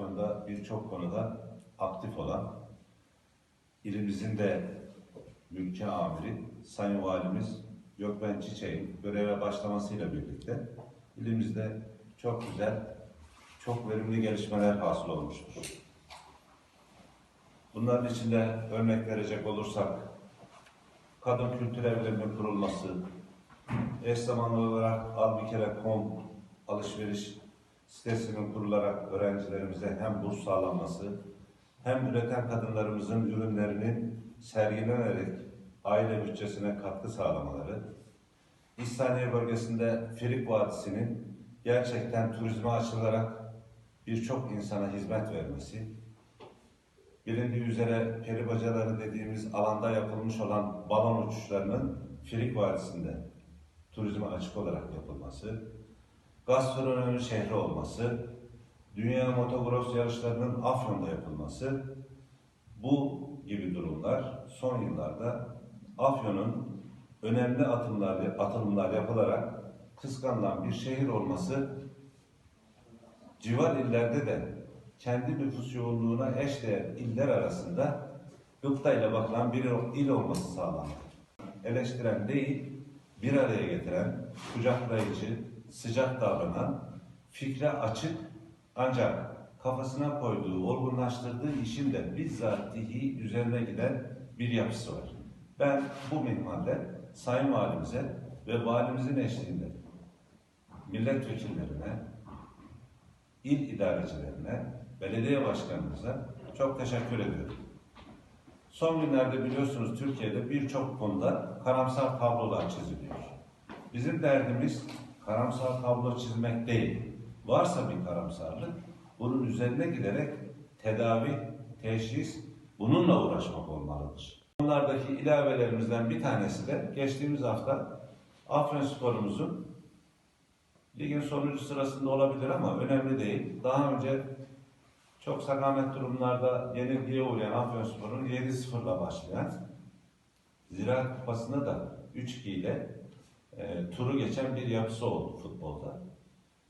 Afyon'da birçok konuda aktif olan ilimizin de mülki amiri Sayın Valimiz Gökben Çiçek'in göreve başlamasıyla birlikte ilimizde çok güzel, çok verimli gelişmeler hasıl olmuştur. Bunların içinde örnek verecek olursak kadın kültür evlerinin kurulması, eş zamanlı olarak al bir kere kom alışveriş sitesinin kurularak öğrencilerimize hem burs sağlanması hem üreten kadınlarımızın ürünlerinin sergilenerek aile bütçesine katkı sağlamaları, İhsaniye bölgesinde Firik Vadisi'nin gerçekten turizme açılarak birçok insana hizmet vermesi, bilindiği üzere peri bacaları dediğimiz alanda yapılmış olan balon uçuşlarının Firik Vadisi'nde turizme açık olarak yapılması, gastronomi şehri olması, dünya motocross yarışlarının Afyon'da yapılması, bu gibi durumlar son yıllarda Afyon'un önemli atımlar, atılımlar yapılarak kıskanılan bir şehir olması civar illerde de kendi nüfus yoğunluğuna eşdeğer iller arasında gıptayla bakılan bir il olması sağlandı. Eleştiren değil, bir araya getiren, kucaklayıcı, sıcak davranan, fikre açık ancak kafasına koyduğu, olgunlaştırdığı işin de bizzatihi üzerine giden bir yapısı var. Ben bu minvalde Sayın Valimize ve Valimizin eşliğinde milletvekillerine, il idarecilerine, belediye başkanımıza çok teşekkür ediyorum. Son günlerde biliyorsunuz Türkiye'de birçok konuda karamsar tablolar çiziliyor. Bizim derdimiz karamsar tablo çizmek değil. Varsa bir karamsarlık, bunun üzerine giderek tedavi, teşhis, bununla uğraşmak olmalıdır. Bunlardaki ilavelerimizden bir tanesi de geçtiğimiz hafta Afyonspor'umuzun ligin sonuncu sırasında olabilir ama önemli değil. Daha önce çok sakamet durumlarda yenilgiye uğrayan Afyonspor'un 7-0'la başlayan Ziraat Kupası'nda da 3-2 ile e, turu geçen bir yapısı oldu futbolda.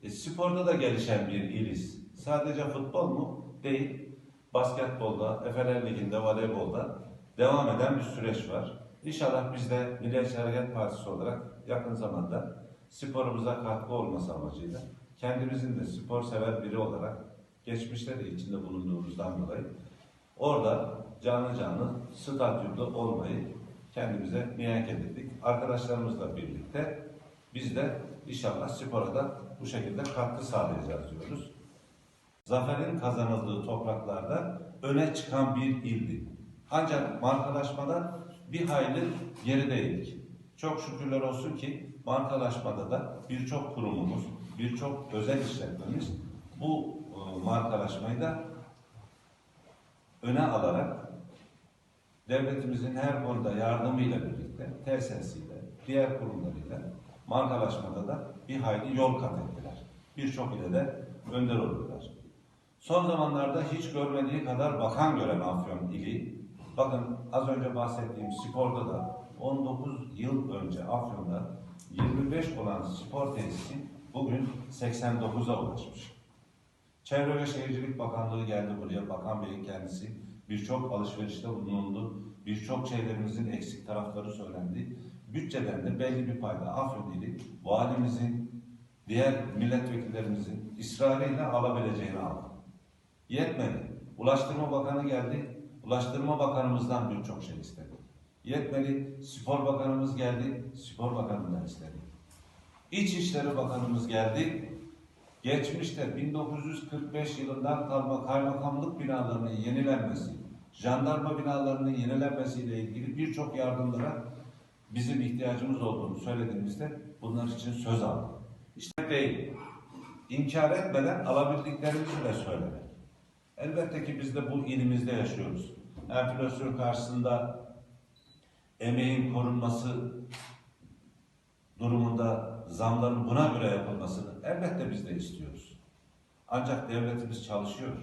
E, sporda da gelişen bir iliz. Sadece futbol mu? Değil. Basketbolda, Efeler Ligi'nde, voleybolda devam eden bir süreç var. İnşallah biz de Milliyetçi Hareket Partisi olarak yakın zamanda sporumuza katkı olması amacıyla kendimizin de spor sever biri olarak geçmişte de içinde bulunduğumuzdan dolayı orada canlı canlı stadyumda olmayı kendimize niyet edildik. Arkadaşlarımızla birlikte biz de inşallah spora da bu şekilde katkı sağlayacağız diyoruz. Zaferin kazanıldığı topraklarda öne çıkan bir ildi. Ancak markalaşmada bir hayli gerideydik. Çok şükürler olsun ki markalaşmada da birçok kurumumuz, birçok özel işletmemiz bu e, markalaşmayı da öne alarak devletimizin her konuda yardımıyla birlikte, TSS'iyle, diğer kurumlarıyla markalaşmada da bir hayli yol kat ettiler. Birçok ile de önder oldular. Son zamanlarda hiç görmediği kadar bakan gören Afyon ili, bakın az önce bahsettiğim sporda da 19 yıl önce Afyon'da 25 olan spor tesisi bugün 89'a ulaşmış. Çevre ve Şehircilik Bakanlığı geldi buraya. Bakan Bey'in kendisi birçok alışverişte bulundu. Birçok şeylerimizin eksik tarafları söylendi. Bütçeden de belli bir payda Afyon ili valimizin, diğer milletvekillerimizin ısrarıyla alabileceğini aldı. Yetmedi. Ulaştırma Bakanı geldi. Ulaştırma Bakanımızdan birçok şey istedi. Yetmedi. Spor Bakanımız geldi. Spor Bakanı'ndan istedi. İçişleri Bakanımız geldi. Geçmişte 1945 yılından kalma kaymakamlık binalarının yenilenmesi, jandarma binalarının yenilenmesiyle ilgili birçok yardımlara bizim ihtiyacımız olduğunu söylediğimizde bunlar için söz aldık. İşte değil. İnkar etmeden alabildiklerimizi de söylemek. Elbette ki biz de bu ilimizde yaşıyoruz. Enflasyon karşısında emeğin korunması durumunda zamların buna göre yapılmasını elbette biz de istiyoruz. Ancak devletimiz çalışıyor.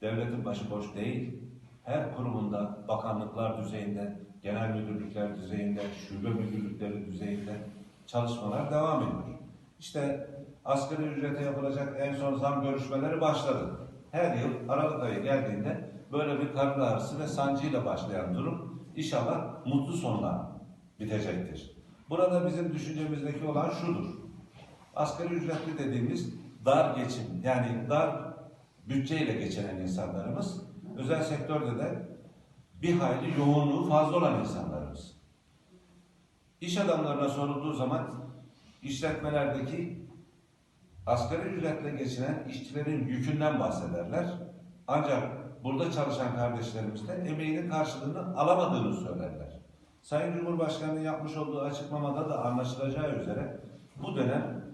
Devletin başı boş değil. Her kurumunda, bakanlıklar düzeyinde, genel müdürlükler düzeyinde, şube müdürlükleri düzeyinde çalışmalar devam ediyor. İşte asgari ücrete yapılacak en son zam görüşmeleri başladı. her yıl Aralık ayı geldiğinde böyle bir karın ağrısı ve sancıyla başlayan durum inşallah mutlu sonla bitecektir. Burada bizim düşüncemizdeki olan şudur. Asgari ücretli dediğimiz dar geçim yani dar bütçeyle geçinen insanlarımız özel sektörde de bir hayli yoğunluğu fazla olan insanlarımız. İş adamlarına sorulduğu zaman işletmelerdeki asgari ücretle geçinen işçilerin yükünden bahsederler. Ancak burada çalışan kardeşlerimiz de emeğinin karşılığını alamadığını söylerler. Sayın Cumhurbaşkanı'nın yapmış olduğu açıklamada da anlaşılacağı üzere bu dönem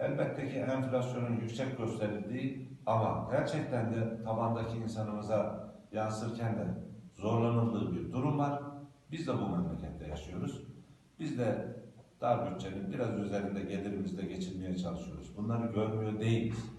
elbette ki enflasyonun yüksek gösterildiği ama gerçekten de tabandaki insanımıza yansırken de zorlanıldığı bir durum var. Biz de bu memlekette yaşıyoruz. Biz de dar bütçenin biraz üzerinde gelirimizle geçinmeye çalışıyoruz. Bunları görmüyor değiliz.